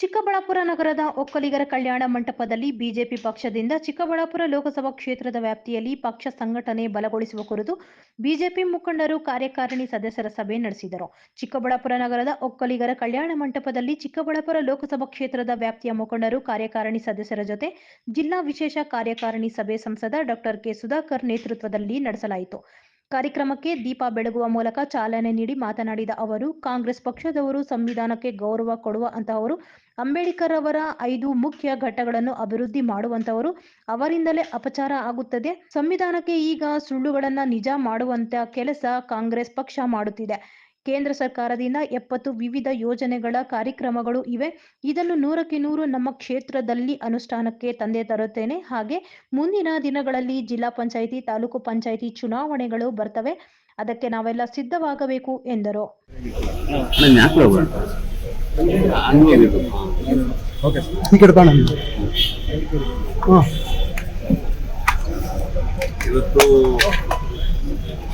ಚಿಕ್ಕಬಳ್ಳಾಪುರ ನಗರದ ಒಕ್ಕಲಿಗರ ಕಲ್ಯಾಣ ಮಂಟಪದಲ್ಲಿ ಬಿಜೆಪಿ ಪಕ್ಷದಿಂದ ಚಿಕ್ಕಬಳ್ಳಾಪುರ ಲೋಕಸಭಾ ಕ್ಷೇತ್ರದ ವ್ಯಾಪ್ತಿಯಲ್ಲಿ ಪಕ್ಷ ಸಂಘಟನೆ ಬಲಗೊಳಿಸುವ ಕುರಿತು ಬಿಜೆಪಿ ಮುಖಂಡರು ಕಾರ್ಯಕಾರಿಣಿ ಸದಸ್ಯರ ಸಭೆ ನಡೆಸಿದರು. ಚಿಕ್ಕಬಳ್ಳಾಪುರ ನಗರದ ಒಕ್ಕಲಿಗರ ಕಲ್ಯಾಣ ಮಂಟಪದಲ್ಲಿ ಚಿಕ್ಕಬಳ್ಳಾಪುರ ಲೋಕಸಭಾ ಕ್ಷೇತ್ರದ ವ್ಯಾಪ್ತಿಯ ಮುಖಂಡರು ಕಾರ್ಯಕಾರಿಣಿ ಸದಸ್ಯರ ಜೊತೆ ಜಿಲ್ಲಾ ವಿಶೇಷ ಕಾರ್ಯಕಾರಿಣಿ ಸಭೆ ಸಂಸದ ಡಾಕ್ಟರ್ ಕೆ ಸುಧಾಕರ್ ನೇತೃತ್ವದಲ್ಲಿ ನಡೆಸಲಾಯಿತು. ಕಾರ್ಯಕ್ರಮಕ್ಕೆ ದೀಪ ಬೆಳಗುವ ಮೂಲಕ ಚಾಲನೆ ನೀಡಿ ಮಾತನಾಡಿದ ಅವರು, ಕಾಂಗ್ರೆಸ್ ಪಕ್ಷದವರು ಸಂವಿಧಾನಕ್ಕೆ ಗೌರವ ಕೊಡುವ ಅಂತಹವರು, ಅಂಬೇಡ್ಕರ್ ಅವರ ಐದು ಮುಖ್ಯ ಘಟ್ಟಗಳನ್ನು ಅಭಿವೃದ್ಧಿ ಮಾಡುವಂತವರು ಅವರಿಂದಲೇ ಅಪಚಾರ ಆಗುತ್ತದೆ. ಸಂವಿಧಾನಕ್ಕೆ ಈಗ ಸುಳ್ಳುಗಳನ್ನ ನಿಜ ಮಾಡುವಂತ ಕೆಲಸ ಕಾಂಗ್ರೆಸ್ ಪಕ್ಷ ಮಾಡುತ್ತಿದೆ. ಕೇಂದ್ರ ಸರ್ಕಾರದಿಂದ ಎಪ್ಪತ್ತು ವಿವಿಧ ಯೋಜನೆಗಳ ಕಾರ್ಯಕ್ರಮಗಳು ಇವೆ. ಇದನ್ನು ನೂರಕ್ಕೆ ನೂರು ನಮ್ಮ ಕ್ಷೇತ್ರದಲ್ಲಿ ಅನುಷ್ಠಾನಕ್ಕೆ ತಂದೆ ತರುತ್ತೇನೆ. ಹಾಗೆ ಮುಂದಿನ ದಿನಗಳಲ್ಲಿ ಜಿಲ್ಲಾ ಪಂಚಾಯಿತಿ ತಾಲೂಕು ಪಂಚಾಯಿತಿ ಚುನಾವಣೆಗಳು ಬರ್ತವೆ. ಅದಕ್ಕೆ ನಾವೆಲ್ಲ ಸಿದ್ಧವಾಗಬೇಕು ಎಂದರು. ಇವತ್ತು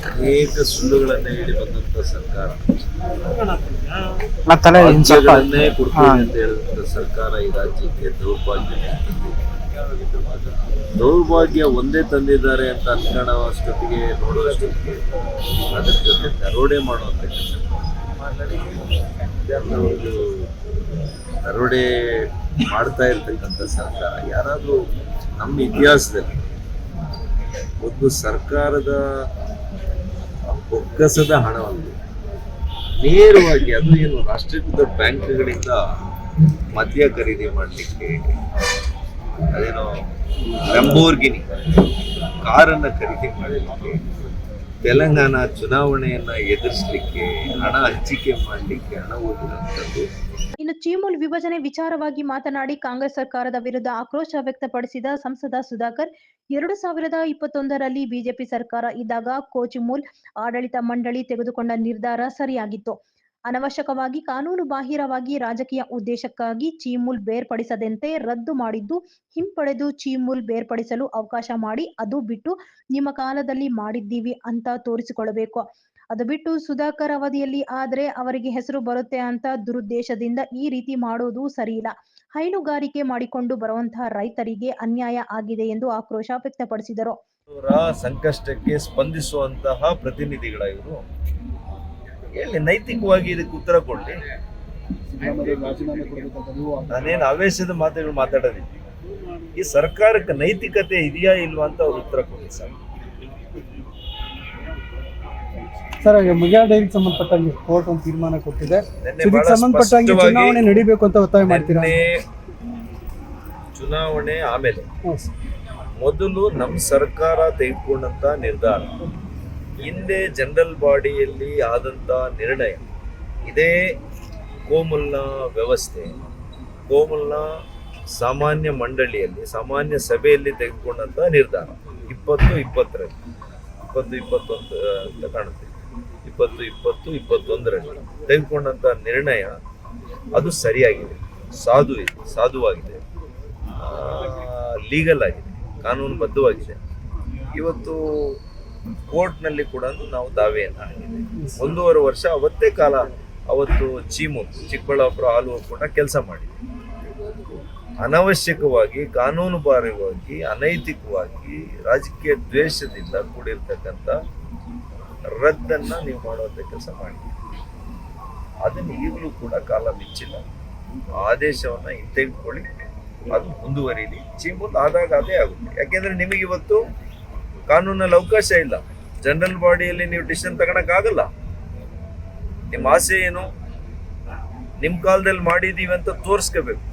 ಅನೇಕ ಸುಳ್ಳುಗಳನ್ನ ಹೇಳಿ ಬಂದಂತ ಸರ್ಕಾರ? ನಾ ಕೊಡ್ತೀನಿ ಅಂತ ಹೇಳಿದಂತ ಸರ್ಕಾರ ಈ ರಾಜ್ಯಕ್ಕೆ ದೌರ್ಭಾಗ್ಯ ದೌರ್ಭಾಗ್ಯ ಒಂದೇ ತಂದಿದ್ದಾರೆ ಅಂತ ಅನ್ಕೊಳ್ಳೋಷ್ಟೊತ್ತಿಗೆ ನೋಡುವಷ್ಟೊತ್ತಿಗೆ ಅದ್ರ ಜೊತೆ ದರೋಡೆ ಮಾಡುವಂತ ಒಂದು ದರೋಡೆ ಮಾಡ್ತಾ ಇರ್ತಕ್ಕಂಥ ಸರ್ಕಾರ. ಯಾರಾದ್ರೂ ನಮ್ಮ ಇತಿಹಾಸದಲ್ಲಿ ಒಂದು ಸರ್ಕಾರದ ಬೊಕ್ಕಸದ ಹಣವನ್ನು. ನೇರವಾಗಿ ಅದು ಏನು ರಾಷ್ಟ್ರೀಕೃತ ಬ್ಯಾಂಕ್ಗಳಿಂದ ಮದ್ಯ ಖರೀದಿ ಮಾಡಲಿಕ್ಕೆ ಅದೇನೋ ಲಂಬೋರ್ಗಿನಿ ಕಾರನ್ನು ಖರೀದಿ ಮಾಡಲಿಕ್ಕೆ ತೆಲಂಗಾಣ ಚುನಾವಣೆಯನ್ನ ಎದುರಿಸಲಿಕ್ಕೆ ಹಣ ಹಂಚಿಕೆ ಮಾಡಲಿಕ್ಕೆ ಹಣ ಹೋಗಿರುವಂಥದ್ದು. ಇನ್ನು ಚೀಮೂಲ್ ವಿಭಜನೆ ವಿಚಾರವಾಗಿ ಮಾತನಾಡಿ ಕಾಂಗ್ರೆಸ್ ಸರ್ಕಾರದ ವಿರುದ್ಧ ಆಕ್ರೋಶ ವ್ಯಕ್ತಪಡಿಸಿದ ಸಂಸದ ಸುಧಾಕರ್, ಎರಡು ಸಾವಿರದ ಇಪ್ಪತ್ತೊಂದರಲ್ಲಿ ಬಿಜೆಪಿ ಸರ್ಕಾರ ಇದ್ದಾಗ ಕೋಚಿಮೂಲ್ ಆಡಳಿತ ಮಂಡಳಿ ತೆಗೆದುಕೊಂಡ ನಿರ್ಧಾರ ಸರಿಯಾಗಿತ್ತು. ಅನವಶ್ಯಕವಾಗಿ ಕಾನೂನು ಬಾಹಿರವಾಗಿ ರಾಜಕೀಯ ಉದ್ದೇಶಕ್ಕಾಗಿ ಚೀಮೂಲ್ ಬೇರ್ಪಡಿಸದಂತೆ ರದ್ದು ಮಾಡಿದ್ದು, ಹಿಂಪಡೆದು ಚೀಮೂಲ್ ಬೇರ್ಪಡಿಸಲು ಅವಕಾಶ ಮಾಡಿ, ಅದು ಬಿಟ್ಟು ನಿಮ್ಮ ಕಾಲದಲ್ಲಿ ಮಾಡಿದ್ದೀವಿ ಅಂತ ತೋರಿಸಿಕೊಳ್ಳಬೇಕು. ಅದು ಬಿಟ್ಟು ಸುಧಾಕರ್ ಅವಧಿಯಲ್ಲಿ ಆದ್ರೆ ಅವರಿಗೆ ಹೆಸರು ಬರುತ್ತೆ ಅಂತ ದುರುದ್ದೇಶದಿಂದ ಈ ರೀತಿ ಮಾಡೋದು ಸರಿಯಿಲ್ಲ. ಹೈನುಗಾರಿಕೆ ಮಾಡಿಕೊಂಡು ಬರುವಂತಹ ರೈತರಿಗೆ ಅನ್ಯಾಯ ಆಗಿದೆ ಎಂದು ಆಕ್ರೋಶ ವ್ಯಕ್ತಪಡಿಸಿದರು. ಸಂಕಷ್ಟಕ್ಕೆ ಸ್ಪಂದಿಸುವಂತಹ ಪ್ರತಿನಿಧಿಗಳ ಇವರು. ಹೇಳಿ ನೈತಿಕವಾಗಿ ಇದಕ್ಕೆ ಉತ್ತರ ಕೊಡ್ಲಿ. ನಾನೇನು ಆವೇಶದ ಮಾತುಗಳು ಮಾತಾಡೋದಿಲ್ಲ. ಈ ಸರ್ಕಾರಕ್ಕೆ ನೈತಿಕತೆ ಇದೆಯಾ ಇಲ್ವಾ ಅಂತ ಅವ್ರು ಉತ್ತರ ಕೊಡಿ ಸರ್. ಸರ್ ಡೈರಿಗೆ ಸಂಬಂಧಪಟ್ಟಂಗೆ ಕೋರ್ಟ್ ಒಂದು ತೀರ್ಮಾನ ಕೊಟ್ಟಿದೆ. ಇದಕ್ಕೆ ಸಂಬಂಧಪಟ್ಟಂಗೆ ಚುನಾವಣೆ ನಡಿಬೇಕು ಅಂತ ಒತ್ತಾಯ ಮಾಡ್ತೀರಾ? ಚುನಾವಣೆ ಆಮೇಲೆ ಮೊದಲು ನಮ್ಮ ಸರ್ಕಾರ ತೆಗೆದುಕೊಂಡಂತ ನಿರ್ಧಾರ. ಹಿಂದೆ ಜನರಲ್ ಬಾಡಿಯಲ್ಲಿ ಆದಂತ ನಿರ್ಣಯ. ಇದೇ ಕೋಮಲ್ನ ವ್ಯವಸ್ಥೆ. ಕೋಮಲ್ನ ಸಾಮಾನ್ಯ ಮಂಡಳಿಯಲ್ಲಿ, ಸಾಮಾನ್ಯ ಸಭೆಯಲ್ಲಿ ತೆಗೆದುಕೊಂಡಂತ ನಿರ್ಧಾರ. ಇಪ್ಪತ್ತು ಇಪ್ಪತ್ತರಲ್ಲಿ, ಇಪ್ಪತ್ತು ಇಪ್ಪತ್ತೊಂದು ಅಂತ ಕಾಣುತ್ತೆ. ಇಪ್ಪತ್ತು ಇಪ್ಪತ್ತು ಇಪ್ಪತ್ತೊಂದರಲ್ಲಿ ತೆಗೆದುಕೊಂಡಂತ ನಿರ್ಣಯ ಅದು ಸರಿಯಾಗಿದೆ, ಸಾಧು ಇದೆ ಸಾಧುವಾಗಿದೆ ಲೀಗಲ್ ಆಗಿದೆ, ಕಾನೂನುಬದ್ಧವಾಗಿದೆ. ಇವತ್ತು ಕೋರ್ಟ್ನಲ್ಲಿ ಕೂಡ ನಾವು ದಾವೆಯನ್ನು ಹಾಕಿದ್ವಿ ಒಂದೂವರೆ ವರ್ಷ, ಅವತ್ತೇ ಕಾಲ ಅವತ್ತು ಚೀಮು, ಚಿಕ್ಕಬಳ್ಳಾಪುರ ಹಾಲು ಕೂಡ ಕೆಲಸ ಮಾಡಿದ್ವಿ ಅನವಶ್ಯಕವಾಗಿ ಕಾನೂನುಬಾರವಾಗಿ ಅನೈತಿಕವಾಗಿ, ರಾಜಕೀಯ ದ್ವೇಷದಿಂದ ಕೂಡಿರ್ತಕ್ಕಂಥ ರದ್ದನ್ನ ನೀವು ಮಾಡುವಂಥ ಕೆಲಸ ಮಾಡಿ ಅದನ್ನು ಈಗಲೂ ಕೂಡ ಕಾಲ ಮಿಚ್ಚಿಲ್ಲ. ಆದೇಶವನ್ನ ಹಿಂತೆಗೆದುಕೊಳ್ಳಿ. ಅದು ಮುಂದುವರಿಲಿ. ಚೀಮು ಆದಾಗ ಅದೇ ಆಗುತ್ತೆ. ಯಾಕೆಂದ್ರೆ ನಿಮಗೆ ಇವತ್ತು ಕಾನೂನಲ್ಲಿ ಅವಕಾಶ ಇಲ್ಲ. ಜನರಲ್ ಬಾಡಿಯಲ್ಲಿ ನೀವು ಡಿಸಿಷನ್ ತಗೊಳಕ್ಕಾಗಲ್ಲ ನಿಮ್ಮ ಆಸೆ ಏನು? ನಿಮ್ಮ ಕಾಲದಲ್ಲಿ ಮಾಡಿದೀವಿ ಅಂತ ತೋರಿಸ್ಕೋಬೇಕು.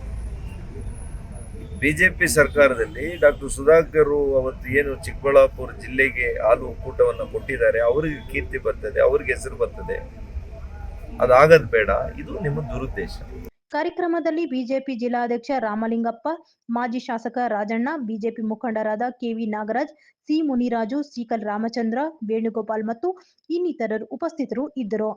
ಬಿಜೆಪಿ ಸರ್ಕಾರದಲ್ಲಿ ಡಾಕ್ಟರ್ ಸುಧಾಕರ್ ಅವತ್ತು ಏನು ಚಿಕ್ಕಬಳ್ಳಾಪುರ ಜಿಲ್ಲೆಗೆ ಹಾಲು ಒಕ್ಕೂಟವನ್ನು ಕೊಟ್ಟಿದ್ದಾರೆ, ಅವರಿಗೆ ಕೀರ್ತಿ ಬರ್ತದೆ, ಅವ್ರಿಗೆ ಹೆಸರು ಬರ್ತದೆ. ಅದಾಗದ್ ಬೇಡ. ಇದು ನಿಮ್ಮ ದುರುದ್ದೇಶ. ಕಾರ್ಯಕ್ರಮದಲ್ಲಿ ಬಿಜೆಪಿ ಜಿಲ್ಲಾಧ್ಯಕ್ಷ ರಾಮಲಿಂಗಪ್ಪ, ಮಾಜಿ ಶಾಸಕ ರಾಜಣ್ಣ, ಬಿಜೆಪಿ ಮುಖಂಡರಾದ K V Nagaraj, C Muniraju Sikal Ramachandra, Venugopal ಮತ್ತು ಇನ್ನಿತರರು ಉಪಸ್ಥಿತರು ಇದ್ದರು.